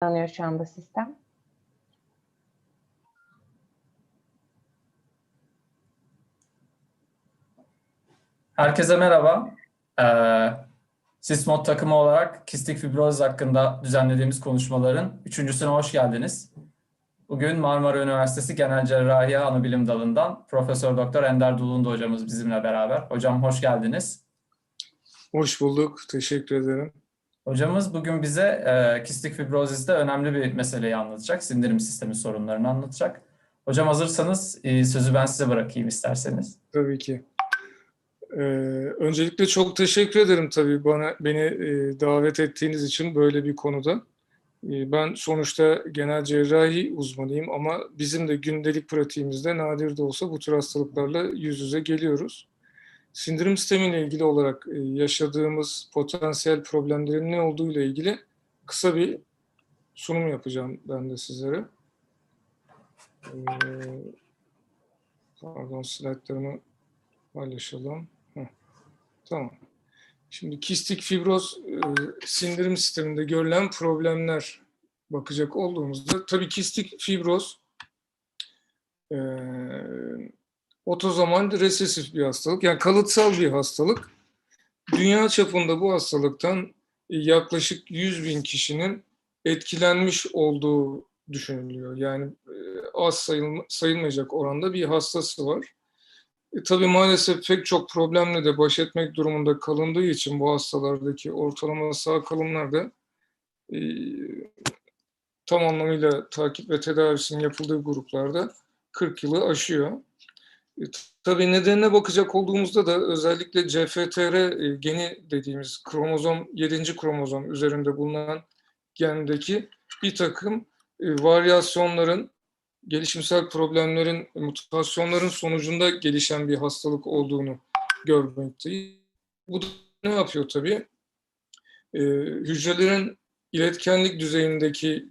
algılanıyor şu anda sistem. Herkese merhaba. Ee, Sismod takımı olarak kistik fibroz hakkında düzenlediğimiz konuşmaların üçüncüsüne hoş geldiniz. Bugün Marmara Üniversitesi Genel Cerrahi Anabilim Dalı'ndan Profesör Doktor Ender Dulundu hocamız bizimle beraber. Hocam hoş geldiniz. Hoş bulduk. Teşekkür ederim. Hocamız bugün bize e, kistik fibrozizde önemli bir meseleyi anlatacak. Sindirim sistemi sorunlarını anlatacak. Hocam hazırsanız e, sözü ben size bırakayım isterseniz. Tabii ki. Ee, öncelikle çok teşekkür ederim tabii bana beni e, davet ettiğiniz için böyle bir konuda. E, ben sonuçta genel cerrahi uzmanıyım ama bizim de gündelik pratiğimizde nadir de olsa bu tür hastalıklarla yüz yüze geliyoruz. Sindirim sistemiyle ilgili olarak e, yaşadığımız potansiyel problemlerin ne olduğu ile ilgili kısa bir sunum yapacağım ben de sizlere. Ee, pardon slaytlarımı paylaşalım. Heh, Tamam. Şimdi kistik fibroz e, sindirim sisteminde görülen problemler bakacak olduğumuzda tabii kistik fibroz e, otozomal resesif bir hastalık. Yani kalıtsal bir hastalık. Dünya çapında bu hastalıktan e, yaklaşık 100 bin kişinin etkilenmiş olduğu düşünülüyor. Yani e, az sayılma, sayılmayacak oranda bir hastası var. E, tabii maalesef pek çok problemle de baş etmek durumunda kalındığı için bu hastalardaki ortalama sağ kalımlar da e, tam anlamıyla takip ve tedavisinin yapıldığı gruplarda 40 yılı aşıyor. E, tabii nedenine bakacak olduğumuzda da özellikle CFTR e, geni dediğimiz kromozom 7. kromozom üzerinde bulunan gendeki bir takım e, varyasyonların gelişimsel problemlerin, mutasyonların sonucunda gelişen bir hastalık olduğunu görmekteyiz. Bu da ne yapıyor tabii? Hücrelerin iletkenlik düzeyindeki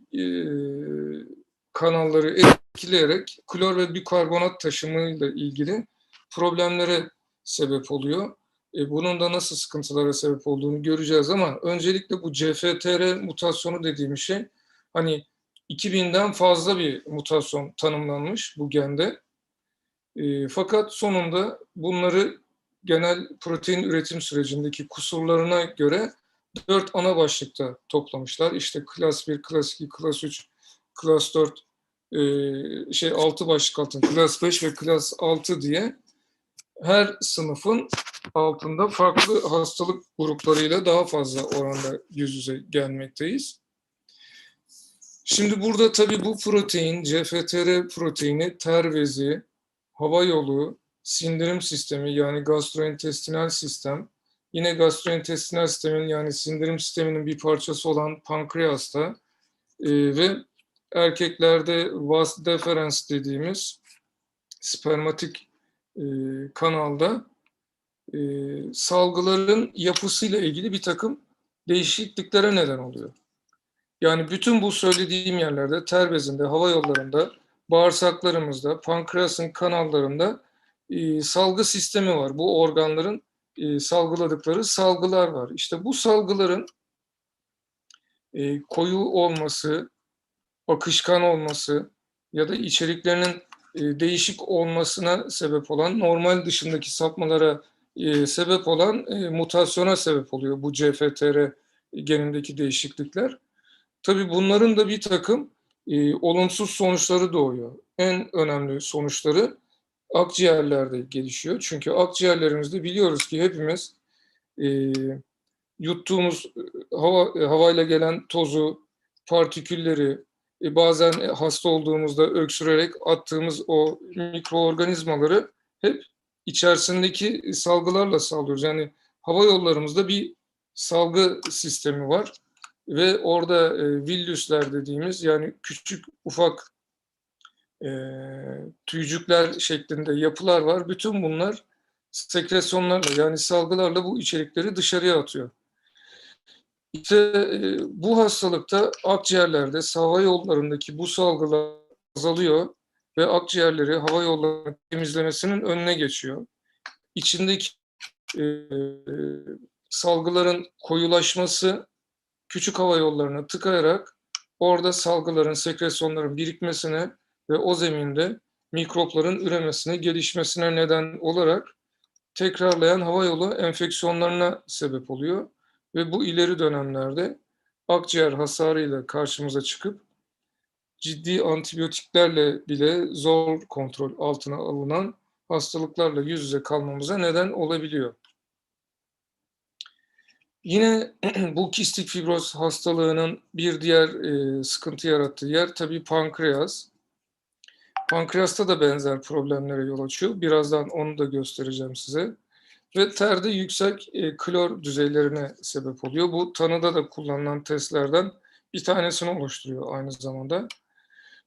kanalları etkileyerek klor ve bikarbonat taşımıyla ilgili problemlere sebep oluyor. E, bunun da nasıl sıkıntılara sebep olduğunu göreceğiz ama öncelikle bu CFTR mutasyonu dediğim şey hani 2000'den fazla bir mutasyon tanımlanmış bu gende. E, fakat sonunda bunları genel protein üretim sürecindeki kusurlarına göre dört ana başlıkta toplamışlar. İşte klas 1, klas 2, klas 3, klas 4, e, şey 6 başlık altında, klas 5 ve klas 6 diye her sınıfın altında farklı hastalık gruplarıyla daha fazla oranda yüz yüze gelmekteyiz. Şimdi burada tabii bu protein, CFTR proteini ter bezi, hava yolu, sindirim sistemi yani gastrointestinal sistem, yine gastrointestinal sistemin yani sindirim sisteminin bir parçası olan pankreasta e, ve erkeklerde vas deferens dediğimiz spermatik e, kanalda e, salgıların yapısıyla ilgili bir takım değişikliklere neden oluyor. Yani bütün bu söylediğim yerlerde, ter bezinde, hava yollarında, bağırsaklarımızda, pankreasın kanallarında e, salgı sistemi var. Bu organların e, salgıladıkları salgılar var. İşte bu salgıların e, koyu olması, akışkan olması ya da içeriklerinin e, değişik olmasına sebep olan, normal dışındaki sapmalara e, sebep olan e, mutasyona sebep oluyor bu CFTR genindeki değişiklikler. Tabii bunların da bir takım e, olumsuz sonuçları doğuyor. En önemli sonuçları akciğerlerde gelişiyor. Çünkü akciğerlerimizde biliyoruz ki hepimiz e, yuttuğumuz hava havayla gelen tozu, partikülleri, bazen hasta olduğumuzda öksürerek attığımız o mikroorganizmaları hep içerisindeki salgılarla sağlıyoruz. Yani hava yollarımızda bir salgı sistemi var ve orada e, villüsler dediğimiz yani küçük ufak e, tüycükler şeklinde yapılar var. Bütün bunlar sekresyonlarla yani salgılarla bu içerikleri dışarıya atıyor. İşte e, bu hastalıkta akciğerlerde hava yollarındaki bu salgılar azalıyor ve akciğerleri hava yollarının temizlemesinin önüne geçiyor. İçindeki e, salgıların koyulaşması küçük hava yollarına tıkayarak orada salgıların, sekresyonların birikmesine ve o zeminde mikropların üremesine, gelişmesine neden olarak tekrarlayan hava yolu enfeksiyonlarına sebep oluyor. Ve bu ileri dönemlerde akciğer hasarıyla karşımıza çıkıp ciddi antibiyotiklerle bile zor kontrol altına alınan hastalıklarla yüz yüze kalmamıza neden olabiliyor. Yine bu kistik fibroz hastalığının bir diğer e, sıkıntı yarattığı yer tabii pankreas. Pankreasta da benzer problemlere yol açıyor. Birazdan onu da göstereceğim size. Ve terde yüksek e, klor düzeylerine sebep oluyor. Bu tanıda da kullanılan testlerden bir tanesini oluşturuyor aynı zamanda.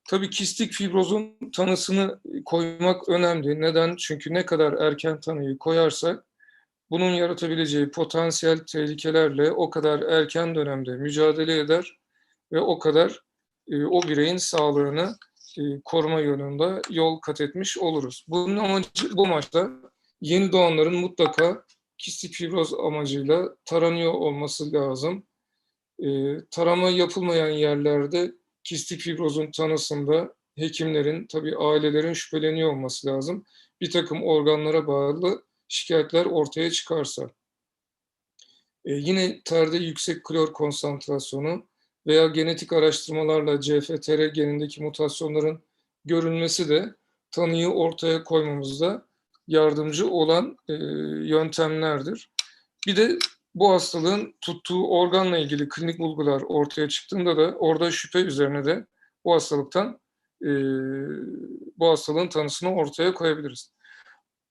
Tabii kistik fibrozun tanısını koymak önemli. Neden? Çünkü ne kadar erken tanıyı koyarsak bunun yaratabileceği potansiyel tehlikelerle o kadar erken dönemde mücadele eder ve o kadar e, o bireyin sağlığını e, koruma yönünde yol kat etmiş oluruz. Bunun amacı, bu amaçla yeni doğanların mutlaka kistik fibroz amacıyla taranıyor olması lazım. E, tarama yapılmayan yerlerde kistik fibrozun tanısında hekimlerin, tabii ailelerin şüpheleniyor olması lazım. Bir takım organlara bağlı şikayetler ortaya çıkarsa. E, yine terde yüksek klor konsantrasyonu veya genetik araştırmalarla CFTR genindeki mutasyonların görülmesi de tanıyı ortaya koymamızda yardımcı olan e, yöntemlerdir. Bir de bu hastalığın tuttuğu organla ilgili klinik bulgular ortaya çıktığında da orada şüphe üzerine de bu hastalıktan e, bu hastalığın tanısını ortaya koyabiliriz.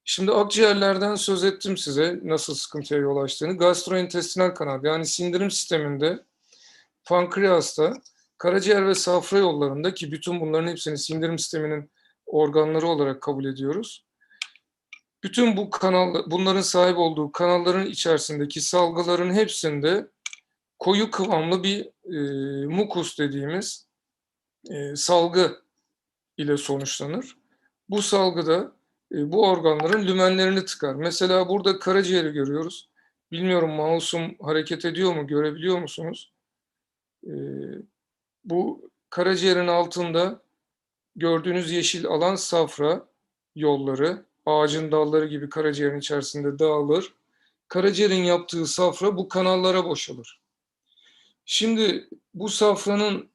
Şimdi akciğerlerden söz ettim size nasıl sıkıntıya yol açtığını. Gastrointestinal kanal yani sindirim sisteminde pankreasta, karaciğer ve safra yollarında ki bütün bunların hepsini sindirim sisteminin organları olarak kabul ediyoruz. Bütün bu kanal, bunların sahip olduğu kanalların içerisindeki salgıların hepsinde koyu kıvamlı bir e, mukus dediğimiz e, salgı ile sonuçlanır. Bu salgıda e, bu organların lümenlerini tıkar. Mesela burada karaciğeri görüyoruz. Bilmiyorum mouse'um hareket ediyor mu, görebiliyor musunuz? E, bu karaciğerin altında gördüğünüz yeşil alan safra yolları, ağacın dalları gibi karaciğerin içerisinde dağılır. Karaciğerin yaptığı safra bu kanallara boşalır. Şimdi bu safranın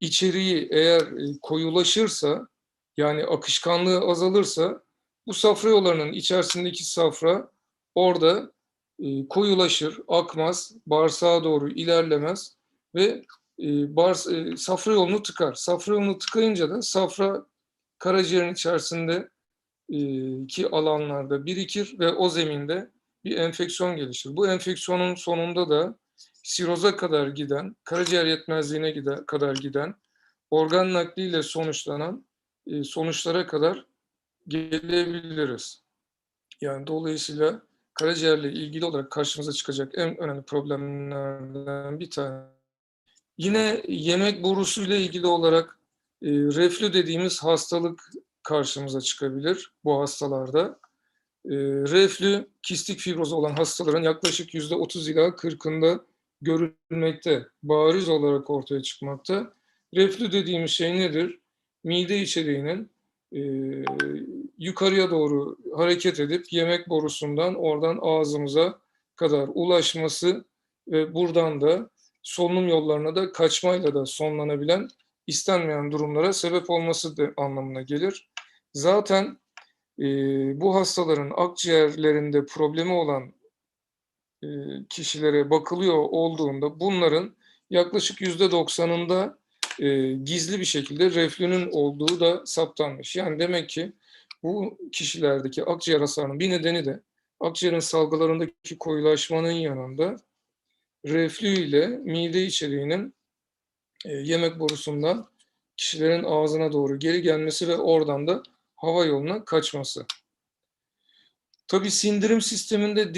içeriği eğer e, koyulaşırsa, yani akışkanlığı azalırsa, bu safra yollarının içerisindeki safra orada e, koyulaşır, akmaz, bağırsağa doğru ilerlemez ve e, e, safra yolunu tıkar. Safra yolunu tıkayınca da safra karaciğerin içerisinde ki alanlarda birikir ve o zeminde bir enfeksiyon gelişir. Bu enfeksiyonun sonunda da siroza kadar giden, karaciğer yetmezliğine gider, kadar giden, organ nakliyle sonuçlanan e, sonuçlara kadar gelebiliriz. Yani dolayısıyla karaciğerle ilgili olarak karşımıza çıkacak en önemli problemlerden bir tane. Yine yemek borusuyla ilgili olarak e, reflü dediğimiz hastalık karşımıza çıkabilir bu hastalarda. E, reflü kistik fibroz olan hastaların yaklaşık yüzde 30 ila 40'ında görülmekte, bariz olarak ortaya çıkmakta. Reflü dediğimiz şey nedir? Mide içeriğinin e, yukarıya doğru hareket edip yemek borusundan oradan ağzımıza kadar ulaşması ve buradan da solunum yollarına da kaçmayla da sonlanabilen istenmeyen durumlara sebep olması da anlamına gelir. Zaten e, bu hastaların akciğerlerinde problemi olan e, kişilere bakılıyor olduğunda bunların yaklaşık yüzde doksanında e, gizli bir şekilde reflünün olduğu da saptanmış. Yani demek ki bu kişilerdeki akciğer hasarının bir nedeni de akciğerin salgılarındaki koyulaşmanın yanında reflü ile mide içeriğinin e, yemek borusundan kişilerin ağzına doğru geri gelmesi ve oradan da hava yoluna kaçması. Tabii sindirim sisteminde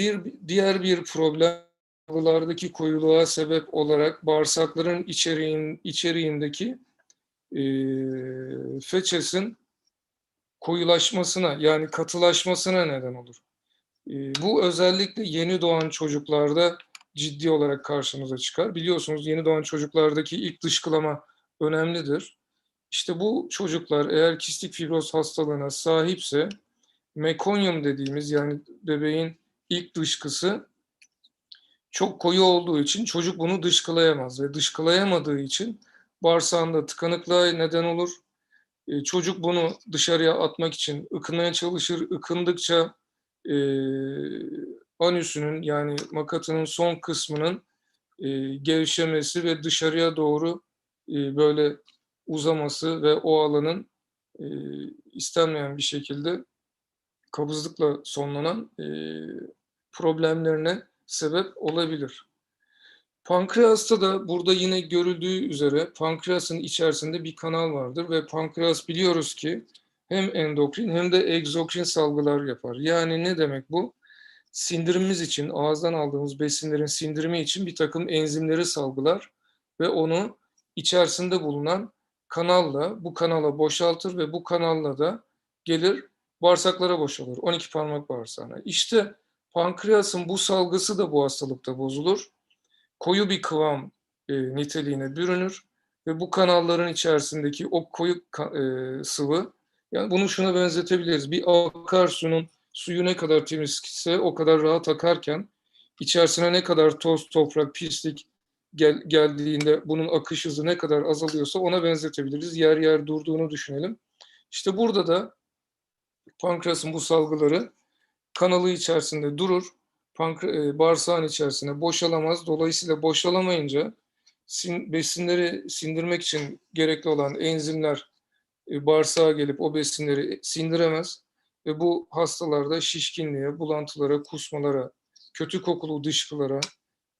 diğer bir problem salgılardaki koyuluğa sebep olarak bağırsakların içeriğin, içeriğindeki e, feçesin koyulaşmasına yani katılaşmasına neden olur. E, bu özellikle yeni doğan çocuklarda ciddi olarak karşımıza çıkar. Biliyorsunuz yeni doğan çocuklardaki ilk dışkılama önemlidir. İşte bu çocuklar eğer kistik fibroz hastalığına sahipse mekonyum dediğimiz yani bebeğin ilk dışkısı çok koyu olduğu için çocuk bunu dışkılayamaz ve dışkılayamadığı için bağırsağında tıkanıklığa neden olur. E, çocuk bunu dışarıya atmak için ıkınmaya çalışır. Ikındıkça e, anüsünün yani makatının son kısmının e, gevşemesi ve dışarıya doğru e, böyle uzaması ve o alanın e, istenmeyen bir şekilde kabızlıkla sonlanan e, problemlerine sebep olabilir. Pankreasta da burada yine görüldüğü üzere pankreasın içerisinde bir kanal vardır ve pankreas biliyoruz ki hem endokrin hem de egzokrin salgılar yapar. Yani ne demek bu? Sindirimimiz için, ağızdan aldığımız besinlerin sindirimi için bir takım enzimleri salgılar ve onu içerisinde bulunan kanalla, bu kanala boşaltır ve bu kanalla da gelir bağırsaklara boşalır. 12 parmak bağırsağına. İşte pankreasın bu salgısı da bu hastalıkta bozulur. Koyu bir kıvam e, niteliğine bürünür ve bu kanalların içerisindeki o koyu e, sıvı, yani bunu şuna benzetebiliriz. Bir akarsunun suyu ne kadar temizse o kadar rahat akarken içerisine ne kadar toz, toprak, pislik gel, geldiğinde bunun akış hızı ne kadar azalıyorsa ona benzetebiliriz. Yer yer durduğunu düşünelim. İşte burada da pankreasın bu salgıları kanalı içerisinde durur. Pankre- e, bağırsağın içerisine boşalamaz. Dolayısıyla boşalamayınca sin- besinleri sindirmek için gerekli olan enzimler e, bağırsağa gelip o besinleri sindiremez ve bu hastalarda şişkinliğe, bulantılara, kusmalara, kötü kokulu dışkılara,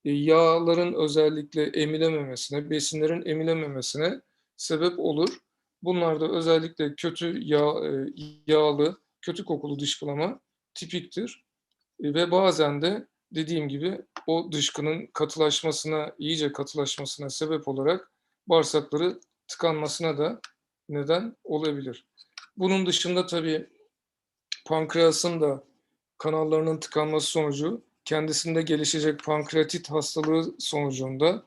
yağların özellikle emilememesine, besinlerin emilememesine sebep olur. Bunlarda özellikle kötü yağ, e, yağlı, kötü kokulu dışkılama tipiktir. E, Ve bazen de dediğim gibi o dışkının katılaşmasına, iyice katılaşmasına sebep olarak bağırsakları tıkanmasına da neden olabilir. Bunun dışında tabii pankreasın da kanallarının tıkanması sonucu kendisinde gelişecek pankreatit hastalığı sonucunda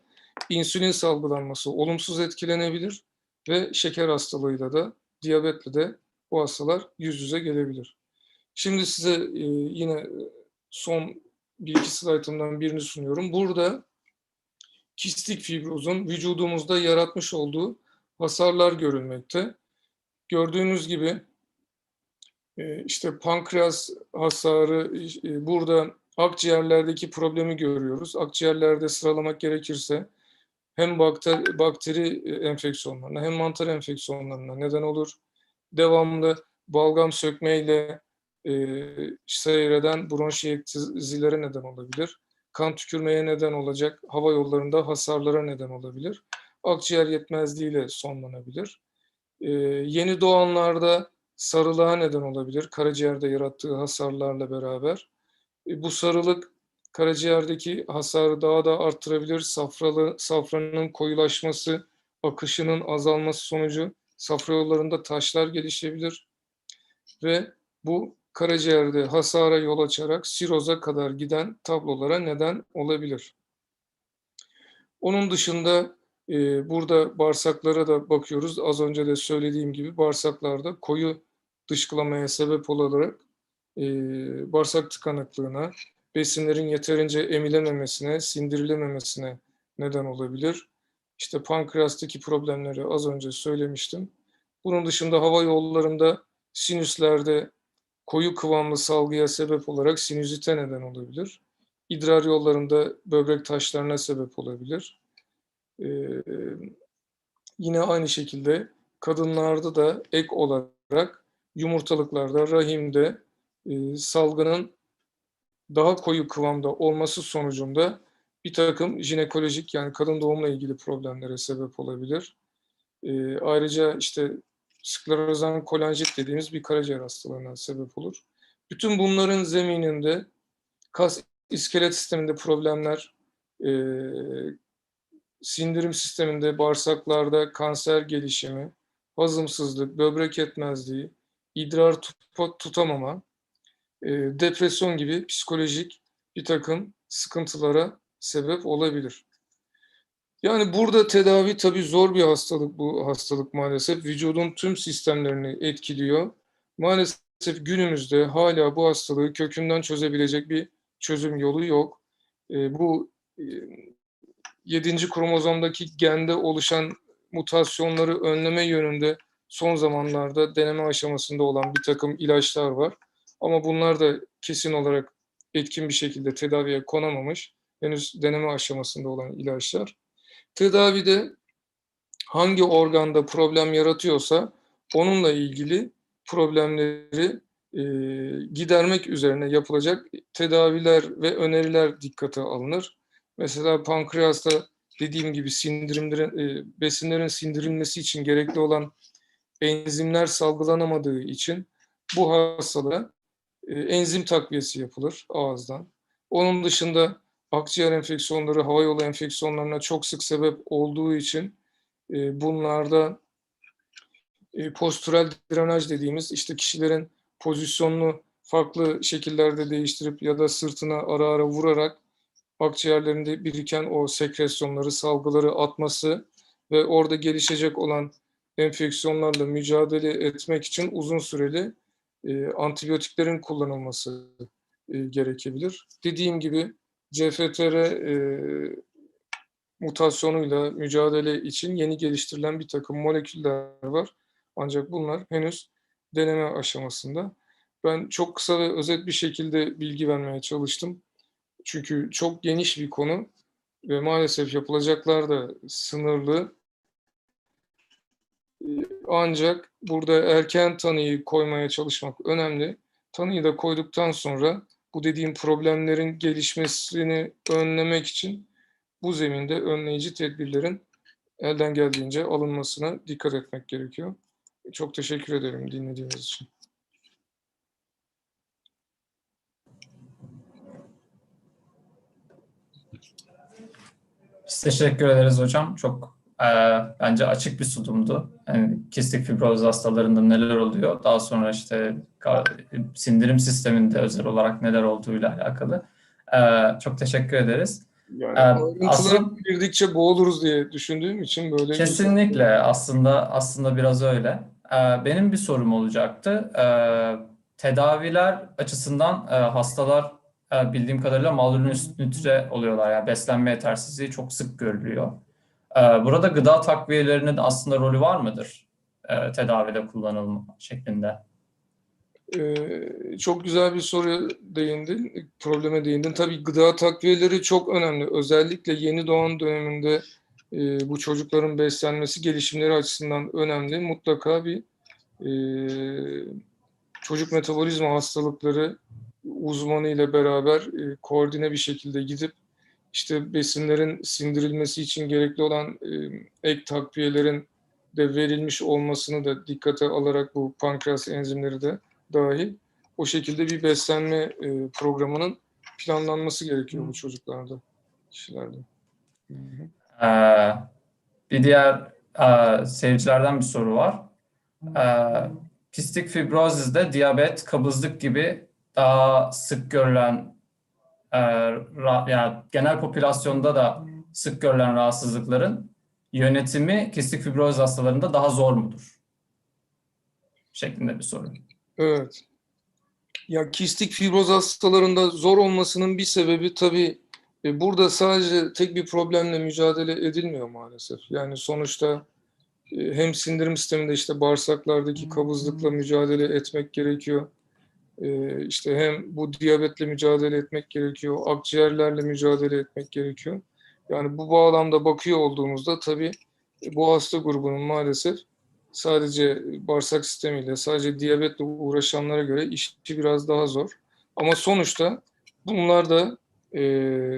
insülin salgılanması olumsuz etkilenebilir ve şeker hastalığıyla da diyabetle de bu hastalar yüz yüze gelebilir. Şimdi size e, yine son bir iki slaytımdan birini sunuyorum. Burada kistik fibrozun vücudumuzda yaratmış olduğu hasarlar görülmekte. Gördüğünüz gibi e, işte pankreas hasarı e, burada akciğerlerdeki problemi görüyoruz. Akciğerlerde sıralamak gerekirse hem bakteri, bakteri e, enfeksiyonlarına hem mantar enfeksiyonlarına neden olur. Devamlı balgam sökmeyle e, seyreden bronşiyektizilere neden olabilir. Kan tükürmeye neden olacak, hava yollarında hasarlara neden olabilir. Akciğer yetmezliğiyle sonlanabilir. E, yeni doğanlarda sarılığa neden olabilir, karaciğerde yarattığı hasarlarla beraber. E, bu sarılık karaciğerdeki hasarı daha da arttırabilir. Safralı, safranın koyulaşması, akışının azalması sonucu safra yollarında taşlar gelişebilir. Ve bu karaciğerde hasara yol açarak siroza kadar giden tablolara neden olabilir. Onun dışında e, burada bağırsaklara da bakıyoruz. Az önce de söylediğim gibi bağırsaklarda koyu dışkılamaya sebep olarak e, bağırsak tıkanıklığına, besinlerin yeterince emilememesine, sindirilememesine neden olabilir. İşte pankreastaki problemleri az önce söylemiştim. Bunun dışında hava yollarında sinüslerde koyu kıvamlı salgıya sebep olarak sinüzite neden olabilir. İdrar yollarında böbrek taşlarına sebep olabilir. Ee, yine aynı şekilde kadınlarda da ek olarak yumurtalıklarda, rahimde e, salgının daha koyu kıvamda olması sonucunda bir takım jinekolojik yani kadın doğumla ilgili problemlere sebep olabilir. E, ayrıca işte sklerozan kolanjit dediğimiz bir karaciğer hastalığına sebep olur. Bütün bunların zemininde kas iskelet sisteminde problemler, e, sindirim sisteminde, bağırsaklarda kanser gelişimi, hazımsızlık, böbrek yetmezliği, idrar tut- tutamama, e, depresyon gibi psikolojik bir takım sıkıntılara sebep olabilir. Yani burada tedavi tabii zor bir hastalık bu hastalık maalesef. Vücudun tüm sistemlerini etkiliyor. Maalesef günümüzde hala bu hastalığı kökünden çözebilecek bir çözüm yolu yok. E, bu e, 7. kromozomdaki gende oluşan mutasyonları önleme yönünde son zamanlarda deneme aşamasında olan bir takım ilaçlar var. Ama bunlar da kesin olarak etkin bir şekilde tedaviye konamamış. Henüz deneme aşamasında olan ilaçlar. Tedavide hangi organda problem yaratıyorsa onunla ilgili problemleri e, gidermek üzerine yapılacak tedaviler ve öneriler dikkate alınır. Mesela pankreasta dediğim gibi sindirimlerin, e, besinlerin sindirilmesi için gerekli olan enzimler salgılanamadığı için bu hastalığa e, enzim takviyesi yapılır ağızdan. Onun dışında akciğer enfeksiyonları, hava yolu enfeksiyonlarına çok sık sebep olduğu için e, bunlarda e, postürel drenaj dediğimiz işte kişilerin pozisyonunu farklı şekillerde değiştirip ya da sırtına ara ara vurarak akciğerlerinde biriken o sekresyonları, salgıları atması ve orada gelişecek olan enfeksiyonlarla mücadele etmek için uzun süreli e, antibiyotiklerin kullanılması e, gerekebilir. Dediğim gibi CFTR e, mutasyonuyla mücadele için yeni geliştirilen bir takım moleküller var. Ancak bunlar henüz deneme aşamasında. Ben çok kısa ve özet bir şekilde bilgi vermeye çalıştım. Çünkü çok geniş bir konu ve maalesef yapılacaklar da sınırlı. Ancak burada erken tanıyı koymaya çalışmak önemli. Tanıyı da koyduktan sonra bu dediğim problemlerin gelişmesini önlemek için bu zeminde önleyici tedbirlerin elden geldiğince alınmasına dikkat etmek gerekiyor. Çok teşekkür ederim dinlediğiniz için. Teşekkür ederiz hocam. Çok e, bence açık bir sunumdu. Yani kistik fibroz hastalarında neler oluyor, daha sonra işte sindirim sisteminde özel olarak neler olduğuyla alakalı. E, çok teşekkür ederiz. Yani Ee, aslında- girdikçe boğuluruz diye düşündüğüm için böyle bir- Kesinlikle aslında aslında biraz öyle. Ee, benim bir sorum olacaktı. Ee, tedaviler açısından e, hastalar e, bildiğim kadarıyla malnütre oluyorlar. Yani beslenme yetersizliği çok sık görülüyor. Ee, burada gıda takviyelerinin aslında rolü var mıdır? e, tedavide kullanılma şeklinde. Ee, çok güzel bir soru değindin, probleme değindin. Tabii gıda takviyeleri çok önemli. Özellikle yeni doğan döneminde e, bu çocukların beslenmesi, gelişimleri açısından önemli. Mutlaka bir e, çocuk metabolizma hastalıkları uzmanı ile beraber e, koordine bir şekilde gidip işte besinlerin sindirilmesi için gerekli olan ek takviyelerin de verilmiş olmasını da dikkate alarak bu pankreas enzimleri de dahil o şekilde bir beslenme programının planlanması gerekiyor bu çocuklarda, kişilerde. Hı hı. Ee, bir diğer e, seyircilerden bir soru var. Ee, kistik fibrozizde diyabet, kabızlık gibi daha sık görülen yani genel popülasyonda da sık görülen rahatsızlıkların yönetimi kistik fibroz hastalarında daha zor mudur? Şeklinde bir soru. Evet. Ya kistik fibroz hastalarında zor olmasının bir sebebi tabii e, burada sadece tek bir problemle mücadele edilmiyor maalesef. Yani sonuçta e, hem sindirim sisteminde işte bağırsaklardaki kabızlıkla mücadele etmek gerekiyor. E, işte hem bu diyabetle mücadele etmek gerekiyor, akciğerlerle mücadele etmek gerekiyor. Yani bu bağlamda bakıyor olduğumuzda tabii e, bu hasta grubunun maalesef sadece bağırsak sistemiyle, sadece diyabetle uğraşanlara göre işi biraz daha zor. Ama sonuçta bunlar da e,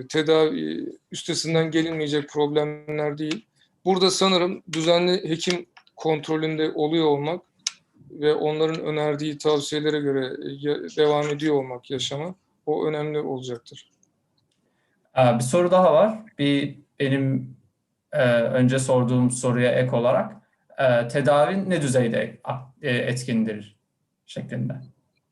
tedavi üstesinden gelinmeyecek problemler değil. Burada sanırım düzenli hekim kontrolünde oluyor olmak ve onların önerdiği tavsiyelere göre e, devam ediyor olmak yaşama o önemli olacaktır. Ee, bir soru daha var. Bir benim e, önce sorduğum soruya ek olarak e, tedavi ne düzeyde etkindir şeklinde.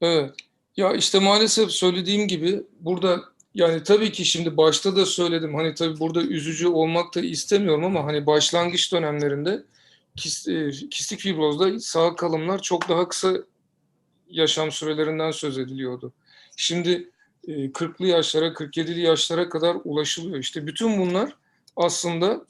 Evet. Ya işte maalesef söylediğim gibi burada Yani tabii ki şimdi başta da söyledim hani tabii burada üzücü olmak da istemiyorum ama hani başlangıç dönemlerinde kistik fibrozda sağ kalımlar çok daha kısa yaşam sürelerinden söz ediliyordu. Şimdi e, 40'lı yaşlara 47'li yaşlara kadar ulaşılıyor. İşte bütün bunlar aslında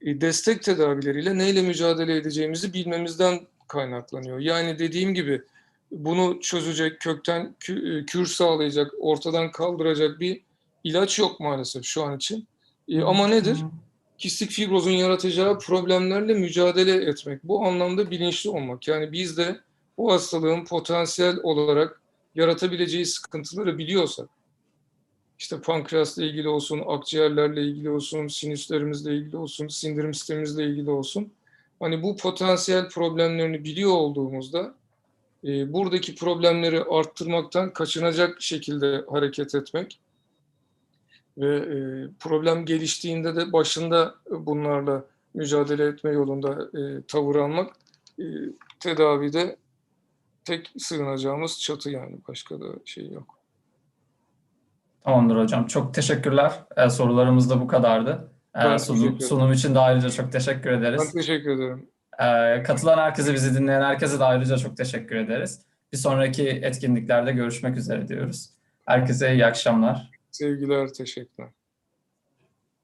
e, destek tedavileriyle neyle mücadele edeceğimizi bilmemizden kaynaklanıyor. Yani dediğim gibi bunu çözecek, kökten kü- e, kür sağlayacak, ortadan kaldıracak bir ilaç yok maalesef şu an için. E, ama nedir? Kistik fibrozun yaratacağı problemlerle mücadele etmek. Bu anlamda bilinçli olmak. Yani biz de bu hastalığın potansiyel olarak yaratabileceği sıkıntıları biliyorsak, işte pankreasla ilgili olsun, akciğerlerle ilgili olsun, sinüslerimizle ilgili olsun, sindirim sistemimizle ilgili olsun. Hani bu potansiyel problemlerini biliyor olduğumuzda e, buradaki problemleri arttırmaktan kaçınacak şekilde hareket etmek ve e, problem geliştiğinde de başında bunlarla mücadele etme yolunda e, tavır almak e, tedavide tek sığınacağımız çatı yani başka da şey yok. Tamamdır hocam. Çok teşekkürler. Ee, sorularımız da bu kadardı. Ben sunum, sunum için de ayrıca çok teşekkür Ben ederiz. teşekkür ederim. Ee, katılan herkese, bizi dinleyen herkese de ayrıca çok teşekkür ederiz. Bir sonraki etkinliklerde görüşmek üzere diyoruz. Herkese iyi akşamlar. Sevgiler, teşekkürler.